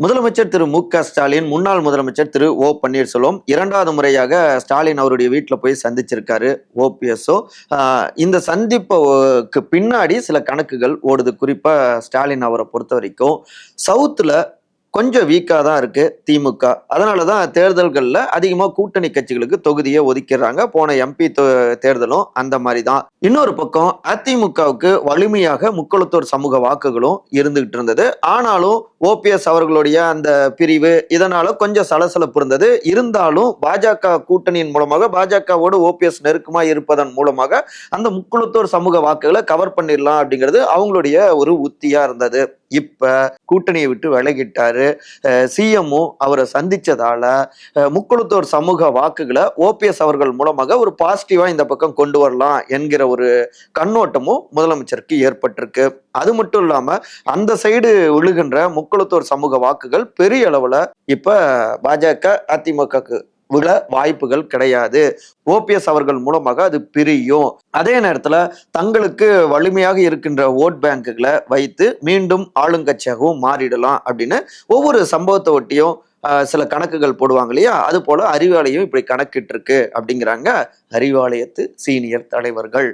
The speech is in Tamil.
முதலமைச்சர் திரு மு க ஸ்டாலின் முன்னாள் முதலமைச்சர் திரு ஓ பன்னீர்செல்வம் இரண்டாவது முறையாக ஸ்டாலின் அவருடைய வீட்டில் போய் சந்திச்சிருக்காரு ஓபிஎஸ்ஓ இந்த சந்திப்புக்கு பின்னாடி சில கணக்குகள் ஓடுது. குறிப்பா ஸ்டாலின் அவரை பொறுத்த வரைக்கும் சவுத்துல கொஞ்சம் வீக்காக தான் இருக்கு திமுக. அதனால தான் தேர்தல்களில் அதிகமாக கூட்டணி கட்சிகளுக்கு தொகுதியை ஒதுக்கிடுறாங்க. போன எம்பி தேர்தலும் அந்த மாதிரி தான் இன்னொரு பக்கம் அதிமுகவுக்கு வலிமையாக முக்குளத்தூர் சமூக வாக்குகளும் இருந்துகிட்டு இருந்தது. ஆனாலும் ஓபிஎஸ் அவர்களுடைய அந்த பிரிவு இதனால கொஞ்சம் சலசலப்பு இருந்தது. இருந்தாலும் பாஜக கூட்டணியின் மூலமாக பாஜகவோடு ஓபிஎஸ் நெருக்கமா இருப்பதன் மூலமாக அந்த முக்குளத்தூர் சமூக வாக்குகளை கவர் பண்ணிடலாம் அப்படிங்கிறது அவங்களுடைய ஒரு உத்தியா இருந்தது. இப்ப கூட்டணியை விட்டு விலகிட்டாரு. சிஎம்ஓ அவரை சந்திச்சதால முக்குளத்தோர் சமூக வாக்குகளை ஓபிஎஸ் அவர்கள் மூலமாக ஒரு பாசிட்டிவா இந்த பக்கம் கொண்டு வரலாம் என்கிற ஒரு கண்ணோட்டமும் முதலமைச்சருக்கு ஏற்பட்டிருக்கு. அது மட்டும் இல்லாம அந்த சைடு விழுகின்ற முக்குளத்தோர் சமூக வாக்குகள் பெரிய அளவுல இப்ப பாஜக அதிமுகக்கு விட வாய்ப்புகள் கிடையாது. ஓபிஎஸ் அவர்கள் மூலமாக அது பிரியும். அதே நேரத்தில் தங்களுக்கு வலிமையாக இருக்கின்ற ஓட் பேங்குகளை வைத்து மீண்டும் ஆளுங்கட்சியாகவும் மாறிடலாம் அப்படின்னு ஒவ்வொரு சம்பவத்தை ஒட்டியும் சில கணக்குகள் போடுவாங்க இல்லையா? அது போல அறிவாலயம் இப்படி கணக்கிட்டு இருக்கு அப்படிங்கிறாங்க அறிவாலயத்து சீனியர் தலைவர்கள்.